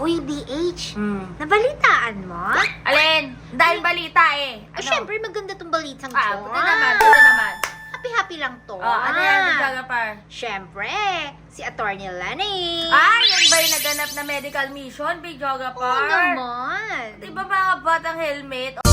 Uy, BH, Hmm. nabalitaan mo? Alin? Dahil balita eh. Ah, syempre, maganda tong balitang Ah, to. buti naman, buti naman. Happy-happy lang to. Oh, ano yan, videographer? Syempre, si Attorney Lenny. Ah, yan ba yung naganap na medical mission, videographer? Oo naman. Di ba mga batang helmet? Pag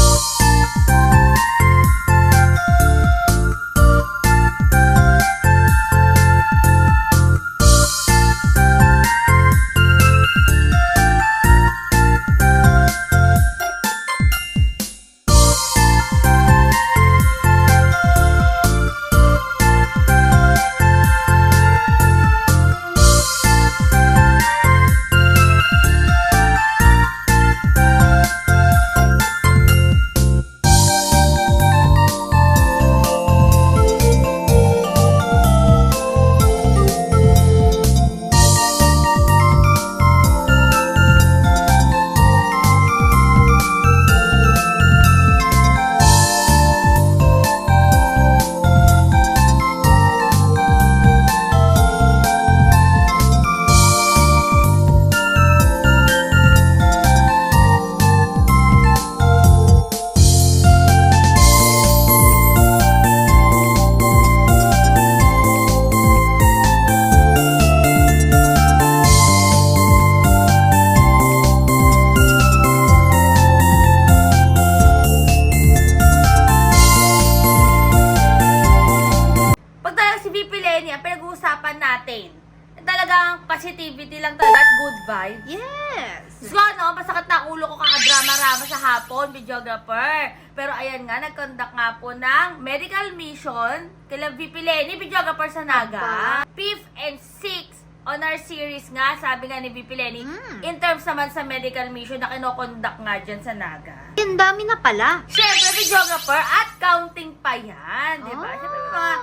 talagang positivity lang talaga at good vibe. Yes. So ano, masakit na ulo ko kakadrama-rama sa hapon, videographer. Pero ayan nga, nag-conduct nga po ng medical mission kila VP Lenny, videographer sa Naga. Fifth and sixth honor series nga, sabi nga ni VP Lenny, Mm. in terms naman sa medical mission na kinokonduct nga dyan sa Naga. Ang dami na pala. Siyempre, videographer at counting pa yan, di ba? Ah. Siyempre, may mga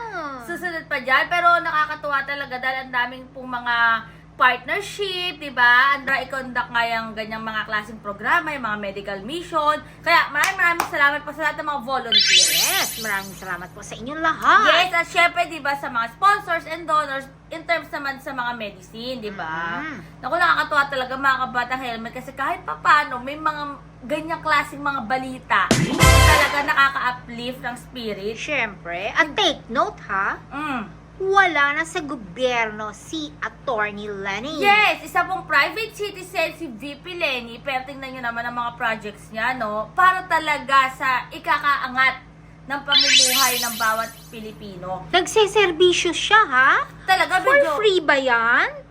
susunod pa dyan. Pero nakakatuwa talaga dahil ang daming pong mga partnership, di ba? Andra i-conduct nga yung ganyang mga klaseng programa, yung mga medical mission. Kaya maraming maraming salamat po sa lahat ng mga volunteers. Yes, maraming salamat po sa inyong lahat. Yes, at syempre, di ba, sa mga sponsors and donors, in terms naman sa mga medicine, di ba? Mm. Naku, nakakatuwa talaga mga kabatang helmet kasi kahit papano, may mga ganyang klaseng mga balita talaga nakaka-uplift ng spirit. Syempre, at take note ha, Mm. Wala na sa gobyerno si Attorney Lenny. Yes, isa pong private citizen si VP Lenny, pero tingnan nyo naman ang mga projects niya, no? Para talaga sa ikakaangat ng pamumuhay ng bawat Pilipino. Nagseserbisyo siya ha? Talaga, For video, free ba yan?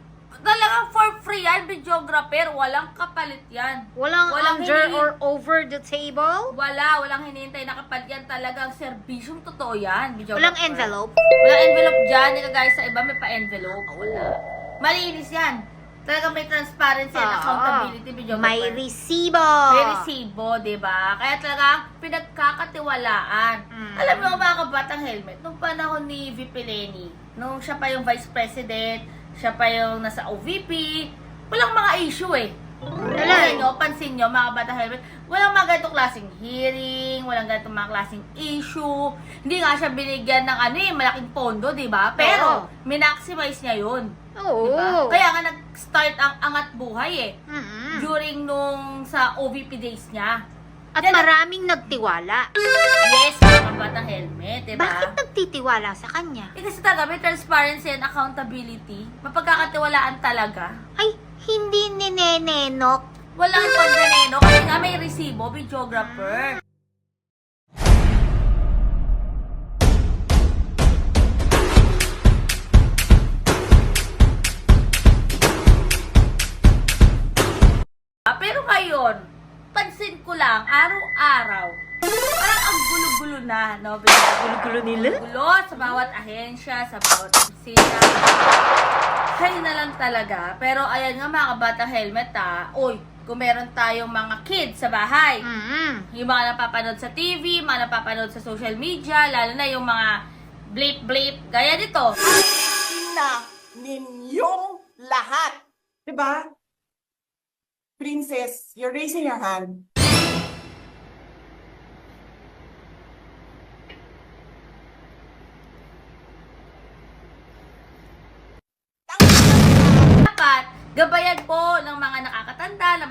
Talaga for free yan, videographer. Walang kapalit yan. Walang, Walang under hinihin- or over the table? Wala, walang hinihintay na kapalit yan. Talagang serbisyong totoo yan, videographer. Walang envelope? Walang envelope dyan. Hindi kagaya sa iba, may pa-envelope. Wala. Malinis yan. Talagang may transparency and Oo. accountability, videographer. May resibo. May resibo, di ba? Kaya talaga, pinagkakatiwalaan. Mm. Alam mo mga kabatang helmet, nung panahon ni VP Lenny, nung siya pa yung vice president, siya pa yung nasa OVP, walang mga issue eh. Pansin nyo, pansin nyo, mga kabatang helmet, walang mga ganitong klaseng hearing, walang ganitong mga klaseng issue. Hindi nga siya binigyan ng ano eh, malaking pondo, di ba? Pero, Oo. minaximize niya yun. Oo. Diba? Kaya nga nag-start ang angat buhay eh Mm-mm. during nung sa OVP days niya. At maraming nagtiwala. Yes, mga kabata helmet, di ba? Bakit nagtitiwala sa kanya? Eh, kasi talaga may transparency and accountability. Mapagkakatiwalaan talaga. Ay, hindi ninenenok. Walang pagdaneno kasi nga may resibo, videographer. Na, no? Gulo-gulo nila? Gulo sa bawat ahensya, sa bawat opisina. Kayo na lang talaga. Pero ayan nga mga kabata helmet ha. Uy, kung meron tayong mga kids sa bahay, Mm-mm. yung mga napapanood sa TV, mga napapanood sa social media, lalo na yung mga blip-blip, gaya dito. na ninyong lahat. Diba? Princess, you're raising your hand. Dapat, gabayan po ng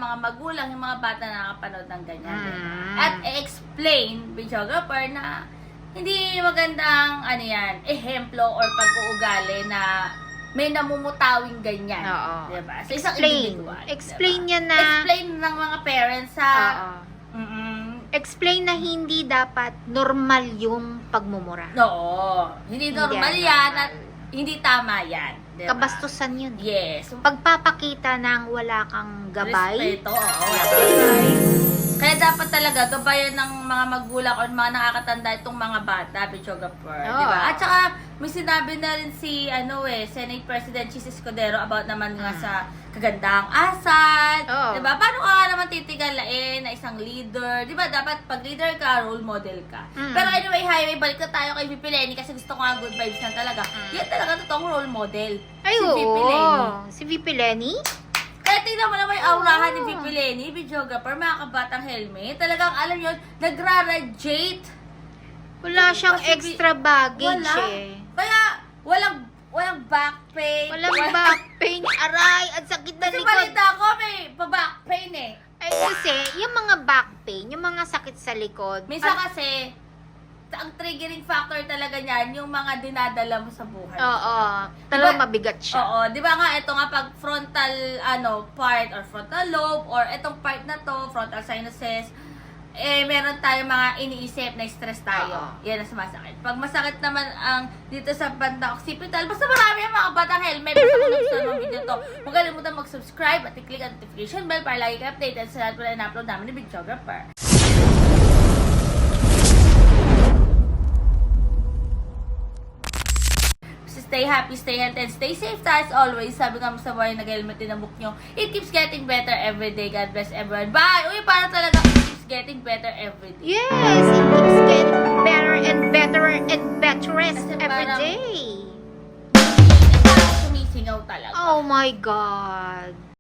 mga magulang, yung mga bata na nakapanood ng ganyan. Mm. At i-explain, videographer, na hindi magandang, ano yan, ehemplo or pag-uugali na may namumutawing ganyan. Oo. Diba? Sa isang Explain. individual. Explain diba? niya na... Explain ng mga parents sa... Oo. Mm-mm. Explain na hindi dapat normal yung pagmumura. Oo. Hindi Hindi normal yan yan normal. at hindi tama yan. Diba? Kabastusan yun. eh. Yes. Pagpapakita ng wala kang gabay. Respeto, oo. wala kang gabay. Kaya dapat talaga gabayan ng mga magulang o mga nakakatanda itong mga bata, videographer, Oo. di ba? At saka may sinabi na rin si ano eh, Senate President Chis Escudero about naman nga Mm. sa kagandahang asal, isang leader, di ba? Dapat pag leader ka, role model ka. Mm. Pero anyway, highway, balik na tayo kay VP Lenny kasi gusto ko nga good vibes na talaga. Mm. Yan talaga totoong role model. Ay, si. VP Lenny. Si VP Lenny? Kaya tingnan mo naman yung aurahan ni Oo. VP Lenny, videographer, mga kabatang helmet. Talagang alam yun, nagra-radiate. Wala siyang Kasi extra baggage Wala. eh. Kaya, walang, walang back pain. Walang wala- back pain. Aray, ang sakit na Kasi likod. balita ko, may pa-back kasi, yung mga back pain, yung mga sakit sa likod, Minsan kasi, ang triggering factor talaga niyan, yung mga dinadala mo sa buhay. Oo, talagang Diba- mabigat siya. Oo, di ba nga, ito nga pag frontal ano part or frontal lobe or itong part na to, frontal sinuses, eh, meron tayong mga iniisip na stress tayo. Oo. Yan ang sumasakit. Pag masakit naman ang dito sa bandang occipital, basta marami ang mga batang helmet. Basta kung nagustuhan mo video to, huwag kalimutan mag-subscribe at i-click ang notification bell para lagi ka updated sa lahat po na in-upload namin ni Videographer. So stay happy, stay healthy, and stay safe tayo as always. Sabi nga mo sa buhay, nag-helmet din ang book nyo. It keeps getting better every day. God bless everyone. Bye! Uy, para talaga getting better every day. Yes, it keeps getting better and better and better Kasi every parang- day. Parang sumisingaw talaga. Oh my God.